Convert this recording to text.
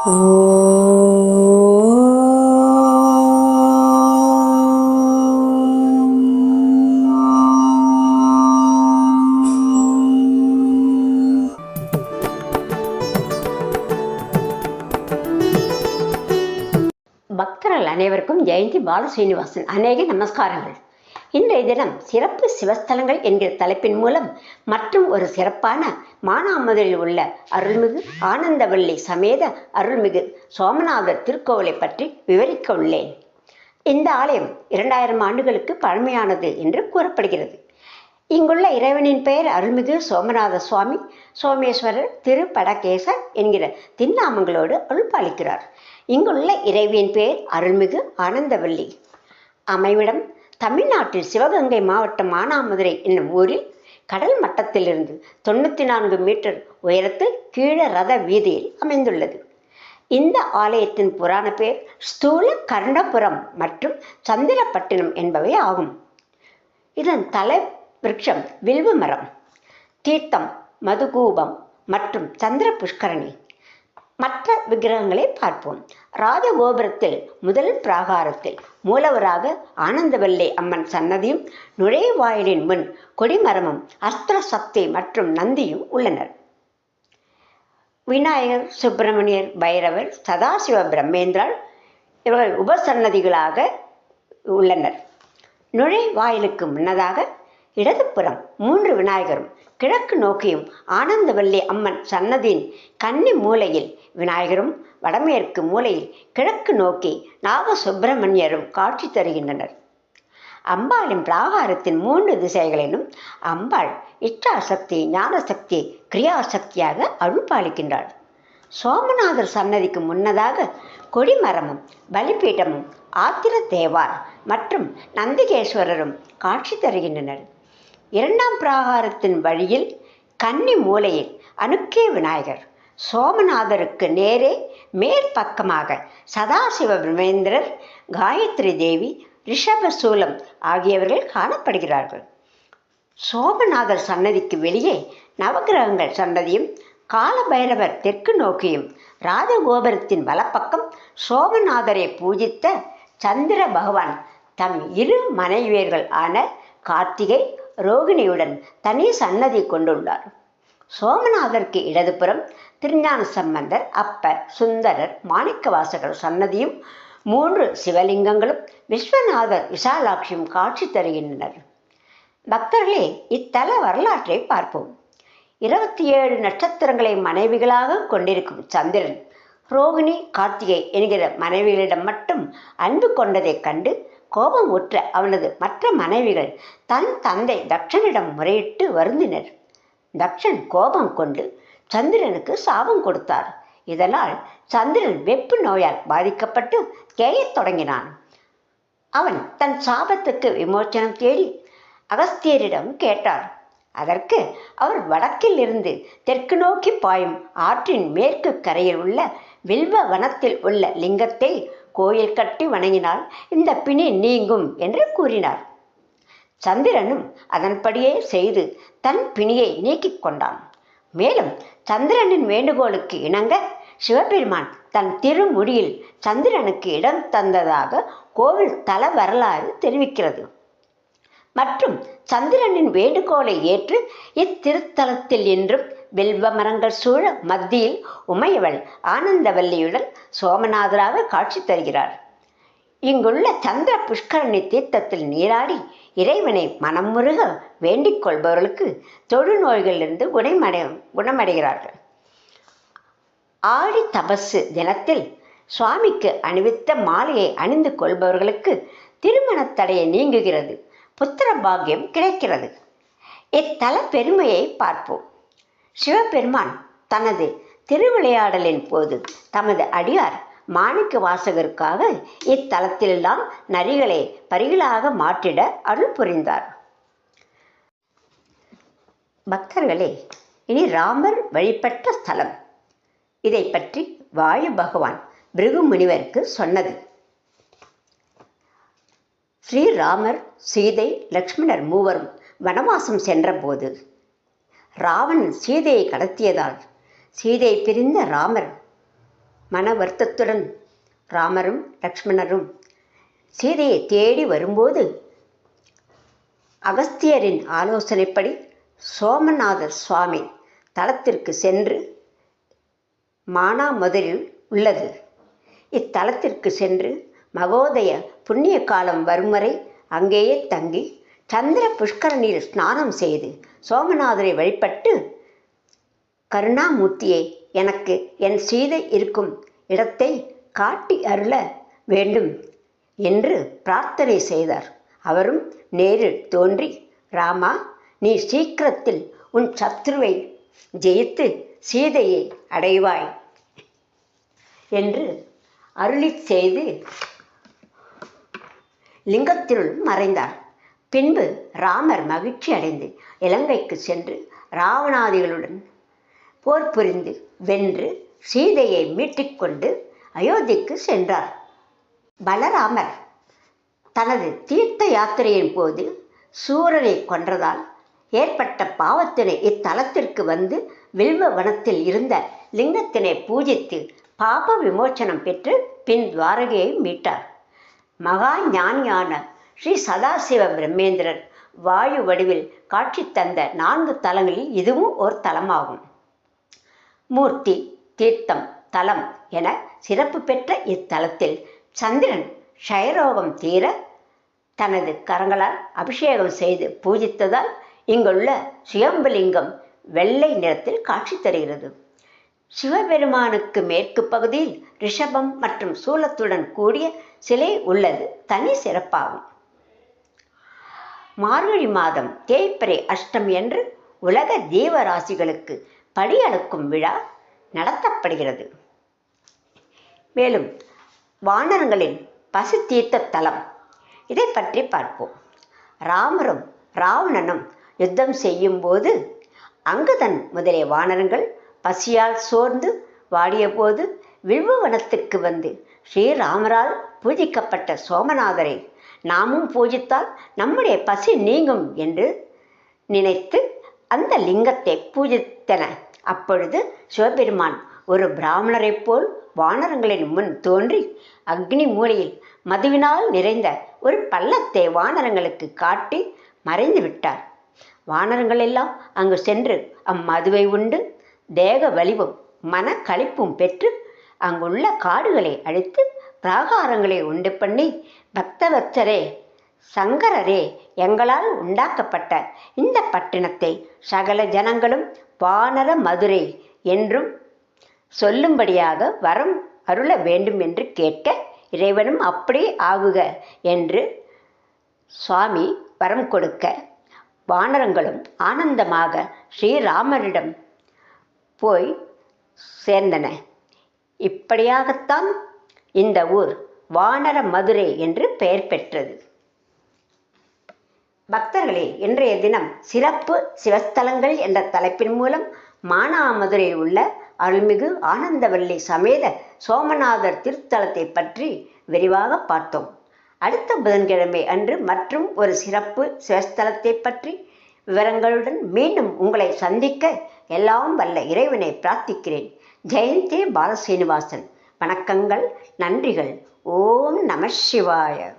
பக்தர்கள் அனைவருக்கும் ஜெயந்தி பாலசீனிவாசன். அநேக நமஸ்காரங்கள். இன்றைய தினம் சிறப்பு சிவஸ்தலங்கள் என்கிற தலைப்பின் மூலம் மற்றும் ஒரு சிறப்பான மானாமதுரில் உள்ள அருள்மிகு ஆனந்தவள்ளி சமேத அருள்மிகு சோமநாதர் திருக்கோவிலை பற்றி விவரிக்க உள்ளேன். இந்த ஆலயம் இரண்டாயிரம் ஆண்டுகளுக்கு பழமையானது என்று கூறப்படுகிறது. இங்குள்ள இறைவனின் பெயர் அருள்மிகு சோமநாத சுவாமி சோமேஸ்வரர் திருப்படகேசர் என்கிற தின்னாமங்களோடு அருள்பாலிக்கிறார். இங்குள்ள இறைவியின் பெயர் அருள்மிகு ஆனந்தவல்லி. அமைவிடம் தமிழ்நாட்டில் சிவகங்கை மாவட்டம் மானாமதுரை என்னும் ஊரில் கடல் மட்டத்திலிருந்து தொண்ணூற்றி நான்கு மீட்டர் உயரத்தில் கீழ ரத வீதியில் அமைந்துள்ளது. இந்த ஆலயத்தின் புராண பெயர் ஸ்தூல கர்ணபுரம் மற்றும் சந்திரப்பட்டினம் என்பவை ஆகும். இதன் தலை விருட்சம் வில்வ மரம் தீர்த்தம் மதுகூபம் மற்றும் சந்திர புஷ்கரணி மற்ற விக்கிரகங்களை பார்ப்போம். ராஜகோபுரத்தில் முதல் பிராகாரத்தில் மூலவராக ஆனந்தவல்லி அம்மன் சன்னதியும் நுழைவாயிலின் முன் கொடிமரமும் அஸ்திர சக்தி மற்றும் நந்தியும் உள்ளனர். விநாயகர் சுப்பிரமணியர் பைரவர் சதாசிவ பிரம்மேந்திரால் இவர்கள் உபசன்னதிகளாக உள்ளனர். நுழைவாயிலுக்கு முன்னதாக இடதுபுறம் மூன்று விநாயகரும் கிழக்கு நோக்கியும் ஆனந்தவல்லி அம்மன் சன்னதியின் கன்னி மூலையில் விநாயகரும் வடமேற்கு மூலையில் கிழக்கு நோக்கி நாக சுப்பிரமணியரும் காட்சி தருகின்றனர். அம்பாளின் பிராகாரத்தின் மூன்று திசைகளிலும் அம்பாள் இச்சாசக்தி ஞானசக்தி கிரியாசக்தியாக அருள்பாலிக்கின்றாள். சோமநாதர் சன்னதிக்கு முன்னதாக கொடிமரமும் பலிபீடமும் ஆத்திர தேவார் மற்றும் நந்திகேஸ்வரரும் காட்சி தருகின்றனர். இரண்டாம் பிராகாரத்தின் வழியில் கன்னி மூலையில் அணுக்கே விநாயகர் சோமநாதருக்கு நேரே மேற்பக்கமாக சதாசிவ பிரமேந்திரர் காயத்ரி தேவி ரிஷபசூலம் ஆகியவர்கள் காணப்படுகிறார்கள். சோமநாதர் சன்னதிக்கு வெளியே நவகிரகங்கள் சன்னதியும் காலபைரவர் தெற்கு நோக்கியும் ராஜகோபுரத்தின் வலப்பக்கம் சோமநாதரை பூஜித்த சந்திர பகவான் தம் இரு மனைவியர்கள் ஆன கார்த்திகை ரோகிணியுடன் தனி சன்னதி கொண்டுள்ளார். சோமநாதருக்கு இடதுபுறம் திருஞான சம்பந்தர் அப்பர் சுந்தரர் மாணிக்கவாசகர் சன்னதியும் மூன்று சிவலிங்கங்களும் விஸ்வநாதர் விசாலாட்சியும் காட்சி தருகின்றனர். பக்தர்களே இத்தல வரலாற்றை பார்ப்போம். இருபத்தி ஏழு நட்சத்திரங்களை மனைவிகளாக கொண்டிருக்கும் சந்திரன் ரோகிணி கார்த்திகை என்கிற மனைவிகளிடம் மட்டும் அன்பு கொண்டதைக் கண்டு கோபம் உற்ற அவனது மற்ற மனைவிகள் தன் தந்தை தக்ஷனிடம் முறையிட்டு வருந்தினர். தக்ஷன் கோபம் கொண்டு சந்திரனுக்கு சாபம் கொடுத்தார். இதனால் சந்திரன் வெப்பு நோயால் பாதிக்கப்பட்டு கேயத் தொடங்கினான். அவன் தன் சாபத்துக்கு விமோச்சனம் தேடி அகஸ்தியரிடம் கேட்டார். அதற்கு அவர் வடக்கில் இருந்து தெற்கு நோக்கி பாயும் ஆற்றின் மேற்கு கரையில் உள்ள வில்வ வனத்தில் உள்ள லிங்கத்தை கோயில் கட்டி வணங்கினால் இந்த பிணி நீங்கும் என்று கூறினார். சந்திரனும் அதன்படியே செய்து தன் பிணியை நீக்கிக் கொண்டான். மேலும் சந்திரனின் வேண்டுகோளுக்கு இணங்க சிவபெருமான் தன் திருமுடியில் சந்திரனுக்கு இடம் தந்ததாக கோவில் தல வரலாறு தெரிவிக்கிறது. மற்றும் சந்திரனின் வேண்டுகோளை ஏற்று இத்திருத்தலத்தில் இன்றும் வில்வ மரங்கள் சூழ மத்தியில் உமையவள் ஆனந்தவல்லியுடன் சோமநாதராக காட்சி தருகிறார். இங்குள்ள சந்திர புஷ்கரணி தீர்த்தத்தில் நீராடி இறைவனை மனமுருக வேண்டிக் கொள்பவர்களுக்கு தொழுநோய்களிலிருந்து குணமடை குணமடைகிறார்கள். ஆடி தபசு தினத்தில் சுவாமிக்கு அணிவித்த மாலையை அணிந்து கொள்பவர்களுக்கு திருமணத் தடையை நீங்குகிறது. புத்திர பாக்கியம் கிடைக்கிறது. இத்தல பெருமையை பார்ப்போம். சிவபெருமான் தனது திருவிளையாடலின் போது தமது அடியார் மாணிக்க வாசகருக்காக இத்தலத்தில்தான் நரிகளை பரிகளாக மாற்றிட அருள் புரிந்தார். பக்தர்களே இனி ராமர் வழிபட்ட ஸ்தலம். இதை பற்றி வாயு பகவான் பிருகு முனிவருக்கு சொன்னது. ஸ்ரீராமர் சீதை லக்ஷ்மணர் மூவரும் வனவாசம் சென்றபோது ராவணன் சீதையை கடத்தியதால் சீதை பிரிந்த ராமர் மன வருத்தத்துடன் ராமரும் லக்ஷ்மணரும் சீதையை தேடி வரும்போது அகஸ்தியரின் ஆலோசனைப்படி சோமநாதர் சுவாமி தலத்திற்கு சென்று மானாமதுரில் உள்ளது. இத்தலத்திற்கு சென்று மகோதய புண்ணிய காலம் வரும் வரை அங்கேயே தங்கி சந்திர புஷ்கரணியில் ஸ்நானம் செய்து சோமநாதரை வழிபட்டு கருணாமூர்த்தியை எனக்கு என் சீதை இருக்கும் இடத்தை காட்டி அருள வேண்டும் என்று பிரார்த்தனை செய்தார். அவரும் நேரில் தோன்றி ராமா நீ சீக்கிரத்தில் உன் சத்ருவை ஜெயித்து சீதையை அடைவாய் என்று அருளிச் செய்து லிங்கத்தினுள் மறைந்தார். பின்பு ராமர் மகிழ்ச்சி அடைந்து இலங்கைக்கு சென்று ராவணாதிகளுடன் போர் புரிந்து வென்று சீதையை மீட்டிக்கொண்டு அயோத்திக்கு சென்றார். பலராமர் தனது தீர்த்த யாத்திரையின் போது சூரனை கொன்றதால் ஏற்பட்ட பாவத்தினை இத்தலத்திற்கு வந்து வில்வ வனத்தில் இருந்த லிங்கத்தினை பூஜித்து பாப விமோச்சனம் பெற்று பின் துவாரகையை மீட்டார். மகா ஞானியான ஸ்ரீ சதாசிவ பிரம்மேந்திரர் வாயு வடிவில் காட்சி தந்த நான்கு தலங்களில் இதுவும் ஒரு தலமாகும். மூர்த்தி தீர்த்தம் தலம் என சிறப்பு பெற்ற இத்தலத்தில் சந்திரன் ஷயரோகம் தீர தனது கரங்களால் அபிஷேகம் செய்து பூஜித்ததால் இங்குள்ள சுயம்புலிங்கம் வெள்ளை நிறத்தில் காட்சி தருகிறது. சிவபெருமானுக்கு மேற்கு பகுதியில் ரிஷபம் மற்றும் சூலத்துடன் கூடிய சிலை உள்ளது. தனி சிறப்பாகும். மார்கழி மாதம் தேய்பிறை அஷ்டம் என்று உலக ஜீவராசிகளுக்கு படியளக்கும் விழா நடத்தப்படுகிறது. மேலும் வானரங்களின் பசு தீர்த்த தலம். இதை பற்றி பார்ப்போம். ராமரும் ராவணனும் யுத்தம் செய்யும்போது அங்குதன் முதலிய வானரங்கள் பசியால் சோர்ந்து வாடியபோது வில்வவனத்துக்கு வந்து ஸ்ரீராமரால் பூஜிக்கப்பட்ட சோமநாதரை நாமும் பூஜித்தால் நம்முடைய பசி நீங்கும் என்று நினைத்து அந்த லிங்கத்தை பூஜித்தன. அப்பொழுது சிவபெருமான் ஒரு பிராமணரைப் போல் வானரங்களின் முன் தோன்றி அக்னி மூலையில் மதுவினால் நிறைந்த ஒரு பள்ளத்தை வானரங்களுக்கு காட்டி மறைந்து விட்டார். வானரங்கள் எல்லாம் அங்கு சென்று அம்மதுவை உண்டு தேக வலிவும் மன களிப்பும் பெற்று அங்குள்ள காடுகளை அழித்து பிராகாரங்களை உண்டு பண்ணி பக்தவத்சரே சங்கரரே எங்களால் உண்டாக்கப்பட்ட இந்த பட்டினத்தை சகல ஜனங்களும் வானர மதுரை என்றும் சொல்லும்படியாக வரம் அருள வேண்டும் என்று கேட்க இறைவனும் அப்படியே ஆகுக என்று சுவாமி வரம் கொடுக்க வானரங்களும் ஆனந்தமாக ஸ்ரீராமரிடம் போய் சேர்ந்தன. இப்படியாகத்தான் இந்த ஊர் வானர மதுரை என்று பெயர் பெற்றது. பக்தர்களே இன்றைய தினம் சிறப்பு சிவஸ்தலங்கள் என்ற தலைப்பின் மூலம் மானாமதுரையில் உள்ள அருள்மிகு ஆனந்தவல்லி சமேத சோமநாதர் திருத்தலத்தை பற்றி விரிவாக பார்த்தோம். அடுத்த புதன்கிழமை அன்று மற்றும் ஒரு சிறப்பு சிவஸ்தலத்தை பற்றி விவரங்களுடன் மீண்டும் உங்களை சந்திக்க எல்லாம் வல்ல இறைவனை பிரார்த்திக்கிறேன். ஜெயந்தே பாலசீனிவாசன். வணக்கங்கள் நன்றிகள். ஓம் நம சிவாய.